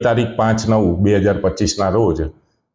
તારીખ પાંચ નવ બે હજાર પચીસના રોજ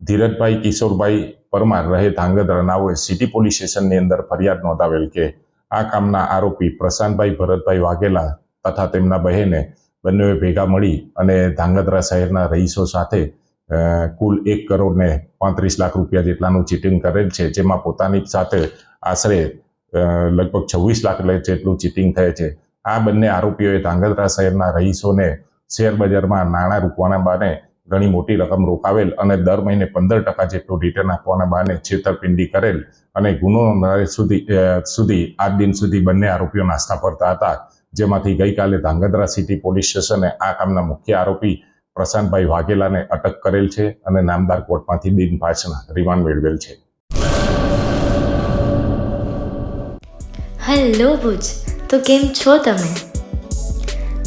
ધીરજભાઈ કિશોરભાઈ પરમાર રહે ધાંગધ્રા નાઓએ સિટી પોલીસ સ્ટેશનની અંદર ફરિયાદ નોંધાવેલ કે આ કામના આરોપી પ્રશાંતભાઈ ભરતભાઈ વાઘેલા તથા તેમના બહેને બંનેએ ભેગા મળી અને ધાંગધ્રા શહેરના રહીશો સાથે કુલ એક કરોડ ને પાંત્રીસ લાખ રૂપિયા જેટલાનું ચીટિંગ કરેલ છે, જેમાં પોતાની સાથે આશરે લગભગ છવ્વીસ લાખ જેટલું ચીટિંગ થયે છે. આ બંને આરોપીઓએ ધાંગધ્રા શહેરના રહીશોને શેર બજારમાં નાણાં રોકવાના બહાને ઘણી મોટી રકમ રોકાવેલ અને દર મહિને પંદર ટકા જેટલું રિટર્ન આપવાના બહાને છેતરપિંડી કરેલ અને ગુનો સુધી સુધી, આજ દિન સુધી બંને આરોપીઓ નાસ્તા ફરતા હતા. જેમાંથી ગઈકાલે ધાંગધ્રા સિટી પોલીસ સ્ટેશને આ કામના મુખ્ય આરોપી પ્રશાંતભાઈ વાઘેલાને અટક કરેલ છે અને નામદાર કોર્ટમાંથી દિન પાછના રિમાન્ડ મેળવેલ છે. હેલો ભુજ, તો કેમ છો તમે?